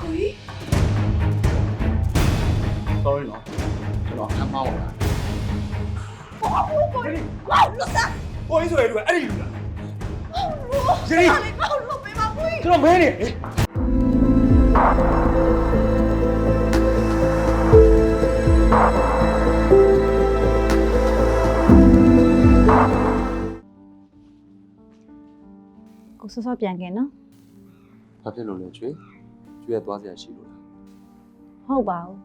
ကိုကြီး sorry နော်ကျွန်တော်အမှားပါလားကိုကြီးဘာလို့စားကိုကြီးဆိုရတူအဲ့ဒီလူလားဂျယ်ရီဘာလို့လုပ်ပေးပါကိုကြီးကျွန်တော်မဲနေလေကိုစောစောပြန်ခင်နော်ဘာဖြစ်လို့လဲကျွေး ကျွေးရသွားစရာရှိလို့လားဟုတ်ပါဘူး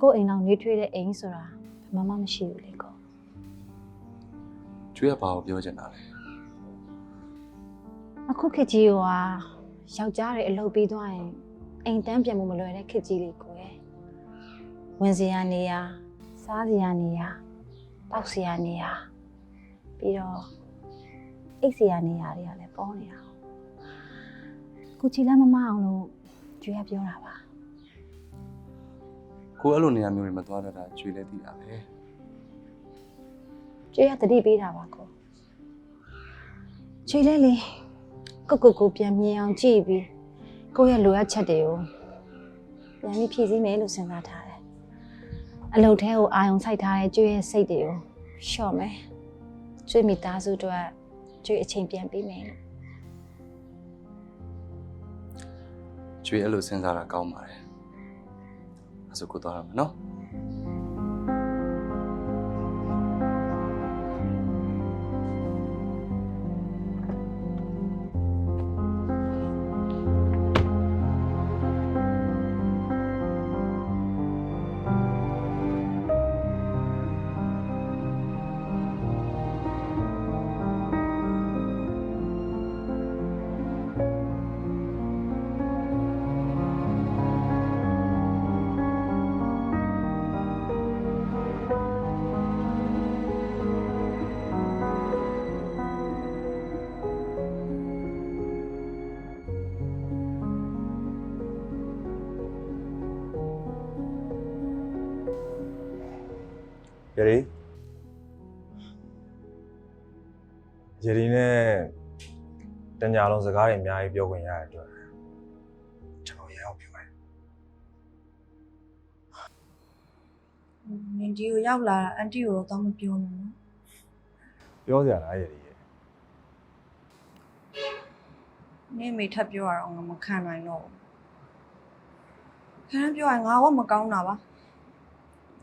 ကိုအိမ်အောင်နေထွေးတဲ့အိမ်ဆိုတာဘယ်မှမရှိဘူးလေကိုကျွေးရဘာကိုပြောချင်တာလဲအခုခေတ်ကြီးကယောက်ျားတွေအလုပ်ပြီးသွားရင်အိမ်တန်းပြန်မှုမလွယ်တဲ့ခေတ်ကြီးလေးကိုရယ်ဝင်စီရနေရစားစီရနေရတောက်စီရနေရပြီးတော့အိတ်စီရနေရတွေကလည်းပေါ်နေအောင် ကိုချီလာမမအောင်လို့ကျွေးရပြောတာပါကိုအဲ့လိုနေရာမျိုးတွေမသွားတတ်တာကျွေးလဲသိတာပဲကျွေးရတတိပေးတာပါကိုကျွေးလဲလေကိုကိုကိုပြန်မြင်အောင်ကြည့်ပြီးကိုယ့်ရဲ့လိုအပ်ချက်တွေကိုပြန်ပြီးဖြည့်ဆည်းမယ်လို့စဉ်းစားထားတယ်အလုပ်ထဲကိုအာရုံစိုက်ထားတဲ့ကျွေးရဲ့စိတ်တွေကိုလျှော့မယ်ကျွေးမိသားစုတို့ကကျွေးအချိန်ပြန်ပေးမယ်လို့ ကျွေးအဲ့လိုစဉ်းစားတာကောင်းပါတယ်အဲ့ဆိုကိုသွားရမယ်နော် ယရီယရီနဲ့တညာလုံးစကားတွေအများကြီးပြောခွင့်ရတဲ့အတွက်ကျွန်တော်ရအောင်ပြောတယ်နင်ဒီကိုရောက်လာတာအန်တီကိုတော့မပြောဘူးနော်ပြောစရာလားယရီရဲ့နင်မိထပ်ပြောရအောင်ငါမခံနိုင်တော့ဘူးခဏပြောရင်ငါကမကောင်းတာပါ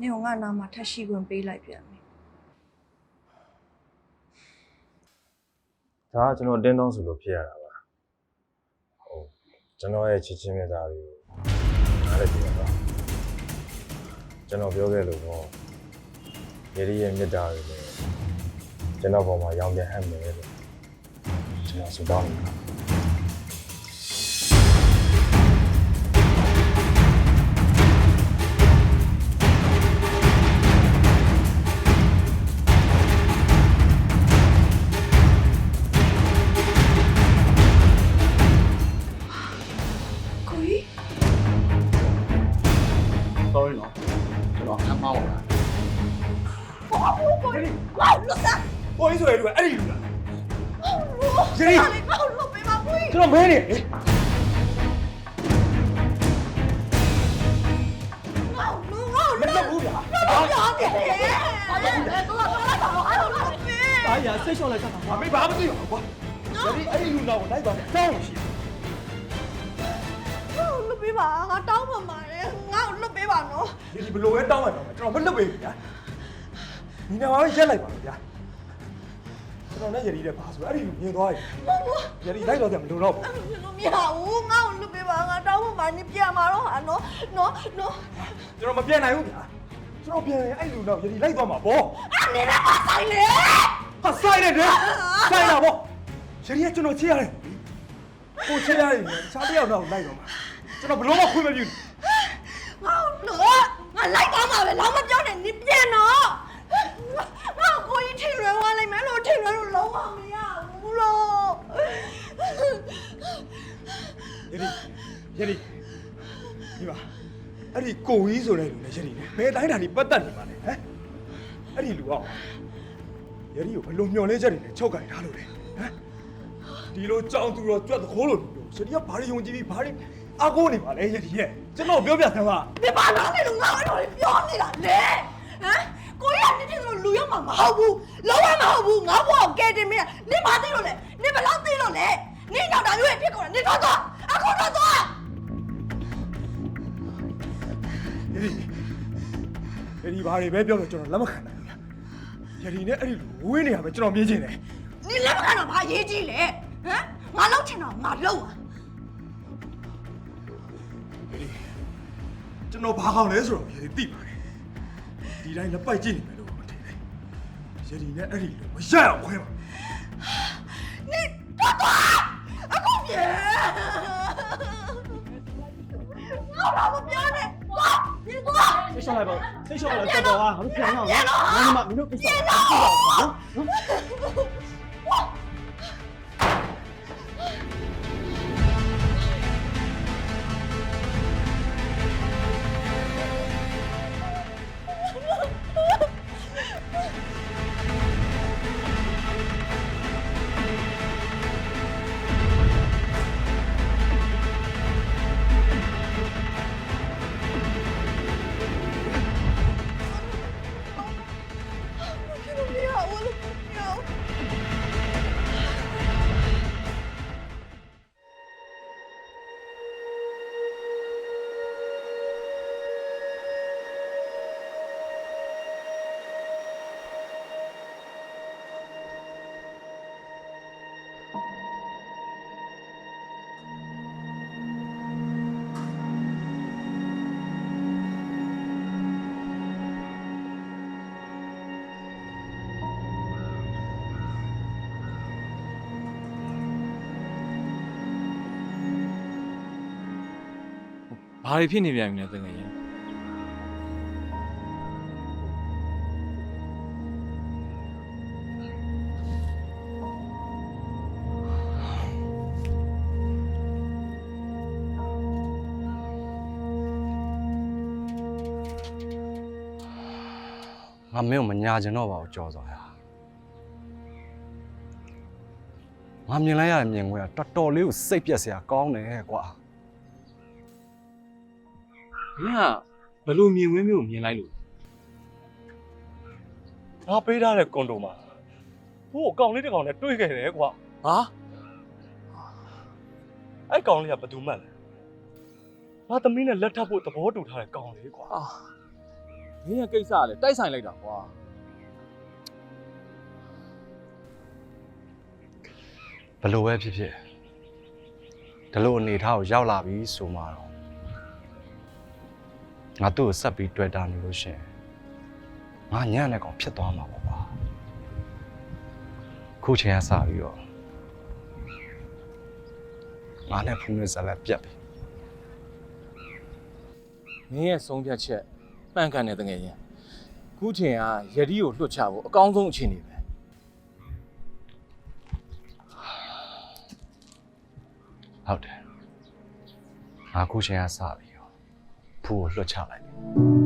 နင်ကငါနာမှာထပ်ရှိခွင့်ပေးလိုက်ပြန်ပြီဒါကကျွန်တော်တင်းတောင်းဆိုလို့ဖြစ်ရတာပါဟုတ်ကျွန်တော်ရဲ့ချစ်ချင်းမြတ်သားတွေကိုနားလည်ပြပါကျွန်တော်ပြောခဲ့လို့တော့ယရီရဲ့မြတ်တာတွေလည်းကျွန်တော်ပေါ်မှာရောင်းပြန်ဟပ်မယ်လို့ကျွန်တော်ဆုတောင်းနေတာ န်တော်မဲနေလေငါ့ကိုငါ့ကိုမလုပ်ဘူးဗျာတော့ပြောနေတယ်ဘာလို့လဲတော့တော့တော့အဲ့လိုလုပ်ပေးအားရစိတ်လျှော့လိုက်တာပါမေးဘာမှမသိဘူးကွာယရီအဲ့ဒီလူနောက်ကိုလိုက်သွားတယ်တောင်းရှိငါ့ကိုလွတ်ပေးပါငါတောင်းပန်ပါတယ်ငါ့ကိုလွတ်ပေးပါနော်ယရီဘလို့ပဲတောင်းလိုက်တော့ကျွန်တော်မလွတ်ပေးဘူးဗျာဒီနေ့မှပဲရက်လိုက်ပါဗျာ ကျွန်တော်နဲ့ယရီတဲ့ပါဆိုအဲ့ဒီလူမြင်သွားပြီယရီလိုက်တော့တယ်မလို့တော့ဘူးအဲ့လိုမရဘူးငါ့ကိုလွတ်ပေးပါငါတောင်းပန်ပါနေပြန်มาတော့ဟာနော်နော်နော်ကျွန်တော်မပြန်နိုင်ဘူးဗျာကျွန်တော်ပြန်ရင်အဲ့လူနောက်ယရီလိုက်သွားမှာပေါ့အနေနဲ့မဆိုင်လေဟာဆိုင်နေတယ်ဆိုင်တာပေါ့ယရီကကျွန်တော်ချေရတယ်ကိုချေရတယ်ခြားတယောက်တော့လိုက်တော့မှာကျွန်တော်ဘလို့မှခွင့်မပြုဘူးငါ့ကိုလွတ်ငါလိုက်သွားမှာပဲလောမပြောနဲ့နေပြန်တော့ငါ့ကိုကြီးထိလွယ်သွားလိုက်မယ်လို့ထိ လွယ်လို့လုံးဝမရဘူးလို့ယရီယရီဒီပါအဲ့ဒီကိုကြီးဆိုတဲ့လူနဲ့ယရီနဲ့ဘယ်တိုင်းတာဒီပတ်သက်နေပါလဲဟမ်အဲ့ဒီလူအောင်ယရီကိုဘယ်လိုမျောလဲချက်နေနဲ့ချုပ်ကြိုင်ထားလို့လဲဟမ်ဒီလိုကြောင်သူတော့ကြွက်သခိုးလို့လူယတိကဘာတွေယုံကြည်ပြီးဘာတွေအားကိုးနေပါလဲယတိရဲ့ကျွန်တော်ပြောပြသမ်းပါနေပါလားနေလို့ငါအဲ့လိုပြောနေတာလေဟမ် ကိုရနေတယ်လို့လူရမှာမဟုတ်ဘူးလုံးဝမဟုတ်ဘူးငါဘောကဲတင်မင်းနေမသိလို့လေနေဘလောက်သိလို့လေနေတော့တာရွေးဖြစ်ကုန်နေတော့တော့အခုတော့တော့ယတိယတိဘာတွေပဲပြောပြောကျွန်တော်လက်မခံနိုင်ဘူးယတိနဲ့အဲ့ဒီလူဝင်းနေရပဲကျွန်တော်မြင်ချင်တယ်နေလက်မခံတော့ဘာရေးကြည့်လဲဟမ်ငါလောက်ချင်တော့ငါလောက်อ่ะယတိကျွန်တော်ဘာကောင်းလဲဆိုတော့ယတိသိပါတယ် ဒီတိုင်းလည်းပိုက်ကြည့်နေမယ်လို့မထင်ဘူး။ရေဒီနဲ့အဲ့ဒီလိုမရအောင်ခွဲပါ။နေတော့တော့အခုပြေ။ဘာမှမပြောနဲ့။ဘာ။ဒီကွာ။ဆိတ်ရှောက်လိုက်ပါ။ဆိတ်ရှောက်လိုက်တော့တော်တော်ဟာမပြောင်းအောင်။မင်းတို့မင်းတို့ပြေးရှောက်ပါနော်။ ဘာတွေဖြစ်နေပြန်ပြီလဲတကယ်ရင်ငါမင်းကိုမညာကျင်တော့ပါဘူးကြော်သွားရငါမြင်လိုက်ရတဲ့မြင်ကွင်းကတော်တော်လေးကိုစိတ်ပြက်စရာကောင်းတယ်ကွာမ င်းကဘယ်လိုမြင်ဝင်းမျိုးကိုမြင်လိုက်လို့ငါပေးထားတဲ့ကွန်ဒိုမှာဟိုအကောင်လေးတစ်ကောင်နဲ့တွေ့ခဲ့တယ်ကွာဟာအဲ့ကောင်လေးကဘယ်သူမှတ်လဲငါသမီးနဲ့လက်ထပ်ဖို့သဘောတူထားတဲ့ကောင်လေးကွာအာမင်းရဲ့ကိစ္စကလည်းတိုက်ဆိုင်လိုက်တာကွာဘယ်လိုပဲဖြစ်ဖြစ်ဒီလိုအနေထားကိုရောက်လာပြီဆိုမှတော့ ငါသူ့ကိုဆက်ပြီးတွေ့တာနေလို့ရှရင်ငါညံ့တဲ့ကောင်ဖြစ်သွားမှာပေါ့ကွာခုချိန်ကစပြီးတော့ငါနဲ့ဖူးနဲ့ဇက်လက်ပြတ်ပြီမင်းရဲ့ဆုံးဖြတ်ချက်ပန့်ကန်တဲ့တကယ်ရင်ခုချိန်ကယတိကိုလွတ်ချဖို့အကောင်းဆုံးအခြေအနေပဲဟုတ်တယ်ငါခုချိန်ကစပြီး တော့ဖူးကိုလွတ်ချလိုက်ပြီ